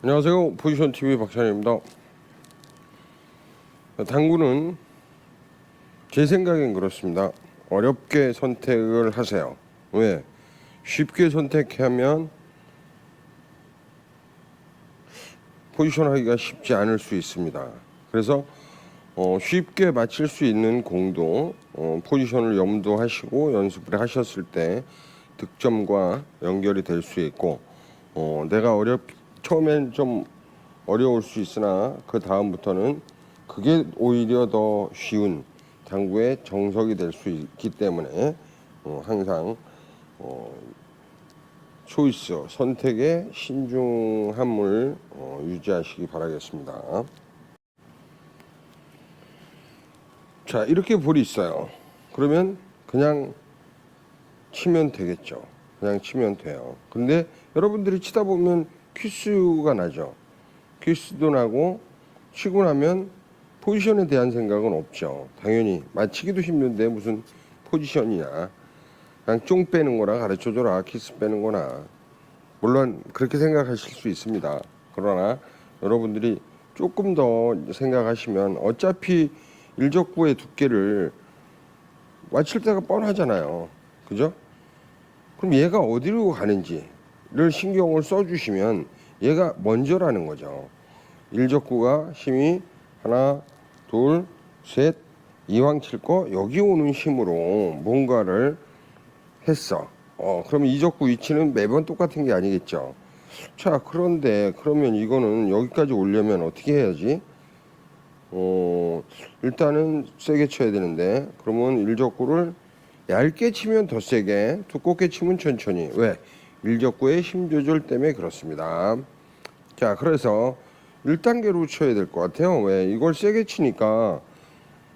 안녕하세요. 포지션 TV 박찬입니다. 당구는 제 생각엔 그렇습니다. 어렵게 선택을 하세요. 왜? 쉽게 선택하면 포지션 하기가 쉽지 않을 수 있습니다. 그래서 어, 쉽게 맞힐 수 있는 공도 어, 포지션을 염두하시고 연습을 하셨을 때 득점과 연결이 될 수 있고 어, 내가 어렵 처음엔 좀 어려울 수 있으나 그 다음부터는 그게 오히려 더 쉬운 당구의 정석이 될 수 있기 때문에 어, 항상 어, 초이스 선택에 신중함을 어, 유지하시기 바라겠습니다. 자 이렇게 볼이 있어요. 그러면 그냥 치면 되겠죠. 그냥 치면 돼요. 근데 여러분들이 치다 보면 퀴스가 나죠. 퀴스도 나고 치고 나면 포지션에 대한 생각은 없죠. 당연히 맞히기도 힘든데 무슨 포지션이냐. 그냥 쫑 빼는 거나 가르쳐줘라. 키스 빼는 거나. 물론 그렇게 생각하실 수 있습니다. 그러나 여러분들이 조금 더 생각하시면 어차피 일적구의 두께를 맞힐 때가 뻔하잖아요. 그죠? 그럼 얘가 어디로 가는지를 신경을 써주시면 얘가 먼저라는 거죠. 일적구가 힘이 하나, 둘, 셋, 이왕 칠거 여기 오는 힘으로 뭔가를 했어. 어, 그럼 이적구 위치는 매번 똑같은 게 아니겠죠. 자, 그런데 그러면 이거는 여기까지 오려면 어떻게 해야지? 어, 일단은 세게 쳐야 되는데 그러면 일적구를 얇게 치면 더 세게, 두껍게 치면 천천히. 왜? 일적구의 힘 조절 때문에 그렇습니다. 자, 그래서 1단계로 쳐야 될 것 같아요. 왜? 이걸 세게 치니까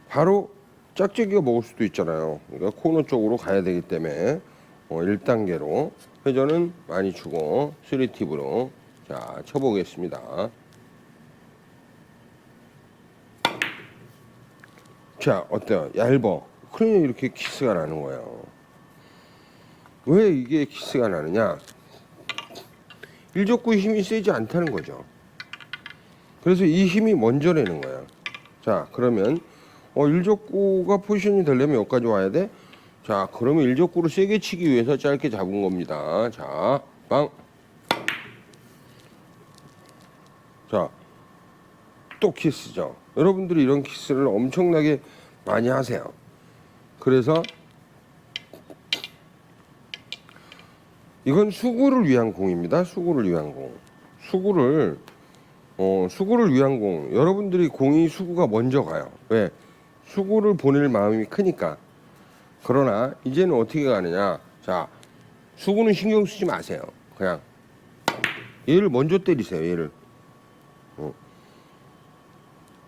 바로 짝짝이가 먹을 수도 있잖아요. 그러니까 코너 쪽으로 가야 되기 때문에 어, 1단계로 회전은 많이 주고 3팁으로 자, 쳐보겠습니다. 자, 어때요? 얇어. 그러니 이렇게 키스가 나는 거예요. 왜 이게 키스가 나느냐? 일적구의 힘이 세지 않다는 거죠. 그래서 이 힘이 먼저 내는 거예요. 자, 그러면 어, 일적구가 포지션이 되려면 여기까지 와야 돼? 자, 그러면 일적구를 세게 치기 위해서 짧게 잡은 겁니다. 자, 빵. 자, 또 키스죠. 여러분들이 이런 키스를 엄청나게 많이 하세요. 그래서 이건 수구를 위한 공입니다. 수구를 위한 공. 수구를 어, 수구를 위한 공. 여러분들이 공이 수구가 먼저 가요. 왜? 수구를 보낼 마음이 크니까. 그러나 이제는 어떻게 가느냐? 자, 수구는 신경 쓰지 마세요. 그냥 얘를 먼저 때리세요. 얘를. 어.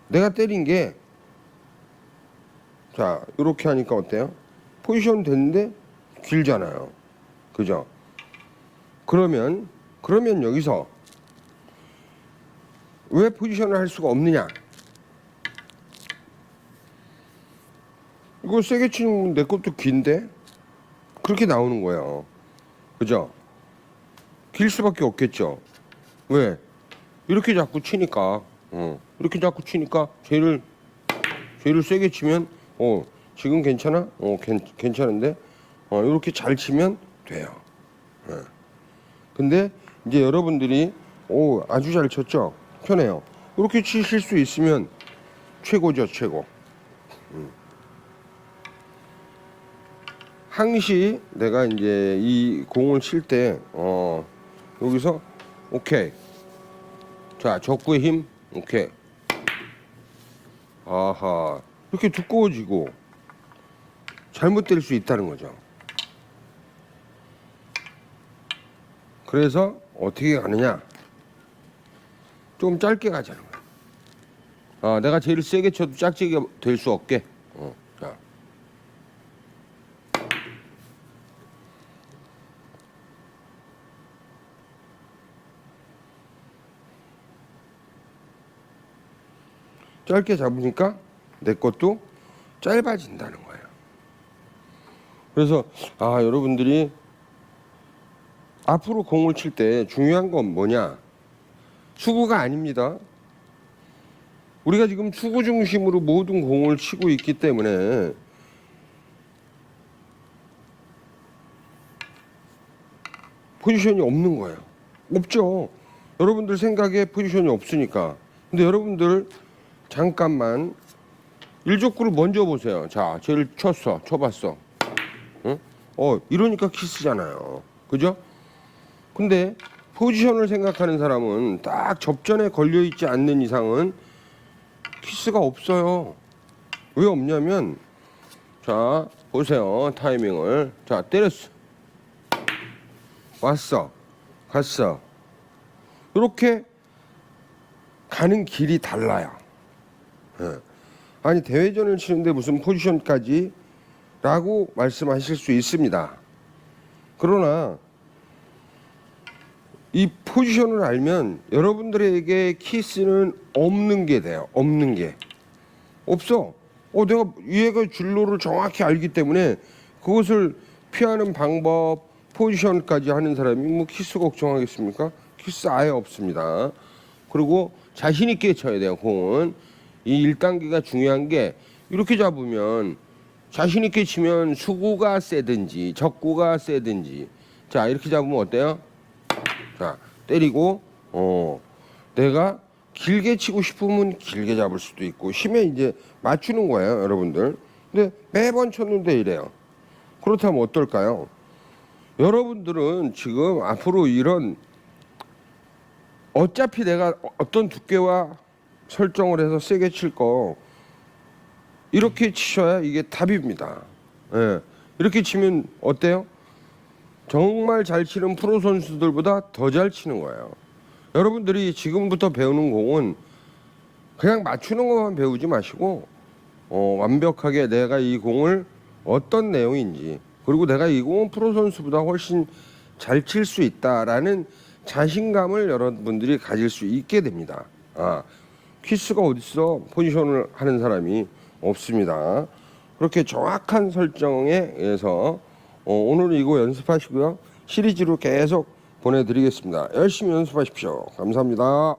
내가 때린 게 자, 이렇게 하니까 어때요? 포지션 됐는데 길잖아요. 그죠? 그러면 그러면 여기서 왜 포지션을 할 수가 없느냐? 이거 세게 치는 내 것도 긴데 그렇게 나오는 거예요. 그죠? 길 수밖에 없겠죠. 왜? 이렇게 자꾸 치니까, 어, 이렇게 자꾸 치니까 쟤를 쟤를 세게 치면, 어, 지금 괜찮아? 어, 괜, 괜찮은데, 어, 이렇게 잘 치면 돼요. 어. 근데 이제 여러분들이 오 아주 잘 쳤죠? 편해요. 이렇게 치실 수 있으면 최고죠 최고. 음. 항시 내가 이제 이 공을 칠 때 어, 여기서 오케이. 자 적구의 힘 오케이. 아하. 이렇게 두꺼워지고 잘못될 수 있다는 거죠 그래서 어떻게 가느냐? 좀 짧게 가자는 거야. 아, 내가 제일 세게 쳐도 짝짝이가 될수 없게. 어, 자. 짧게 잡으니까 내 것도 짧아진다는 거예요. 그래서 아 여러분들이 앞으로 공을 칠 때 중요한 건 뭐냐? 수구가 아닙니다. 우리가 지금 수구 중심으로 모든 공을 치고 있기 때문에 포지션이 없는 거예요. 없죠. 여러분들 생각에 포지션이 없으니까. 근데 여러분들 잠깐만 일족구를 먼저 보세요. 자, 제일 쳤어. 쳐봤어. 응? 어, 이러니까 키스잖아요. 그죠? 근데 포지션을 생각하는 사람은 딱 접전에 걸려 있지 않는 이상은 키스가 없어요. 왜 없냐면 자, 보세요. 타이밍을. 자, 때렸어. 왔어. 갔어. 이렇게 가는 길이 달라요. 예. 아니 대회전을 치는데 무슨 포지션까지 라고 말씀하실 수 있습니다. 그러나 이 포지션을 알면 여러분들에게 키스는 없는 게 돼요. 없는 게. 없어. 어, 내가 얘가 진로를 정확히 알기 때문에 그것을 피하는 방법, 포지션까지 하는 사람이 뭐 키스 걱정하겠습니까? 키스 아예 없습니다. 그리고 자신 있게 쳐야 돼요. 공은 이 1단계가 중요한 게 이렇게 잡으면 자신 있게 치면 수구가 세든지 적구가 세든지 자 이렇게 잡으면 어때요? 자 때리고 어 내가 길게 치고 싶으면 길게 잡을 수도 있고 힘에 이제 맞추는 거예요 여러분들 근데 매번 쳤는데 이래요 그렇다면 어떨까요 여러분들은 지금 앞으로 이런 어차피 내가 어떤 두께와 설정을 해서 세게 칠 거 이렇게 치셔야 이게 답입니다. 예. 이렇게 치면 어때요? 정말 잘 치는 프로 선수들보다 더 잘 치는 거예요. 여러분들이 지금부터 배우는 공은 그냥 맞추는 것만 배우지 마시고 어, 완벽하게 내가 이 공을 어떤 내용인지 그리고 내가 이 공은 프로 선수보다 훨씬 잘 칠 수 있다라는 자신감을 여러분들이 가질 수 있게 됩니다. 아, 키스가 어딨어? 포지션을 하는 사람이 없습니다. 그렇게 정확한 설정에 의해서 어, 오늘 이거 연습하시고요. 시리즈로 계속 보내드리겠습니다. 열심히 연습하십시오. 감사합니다.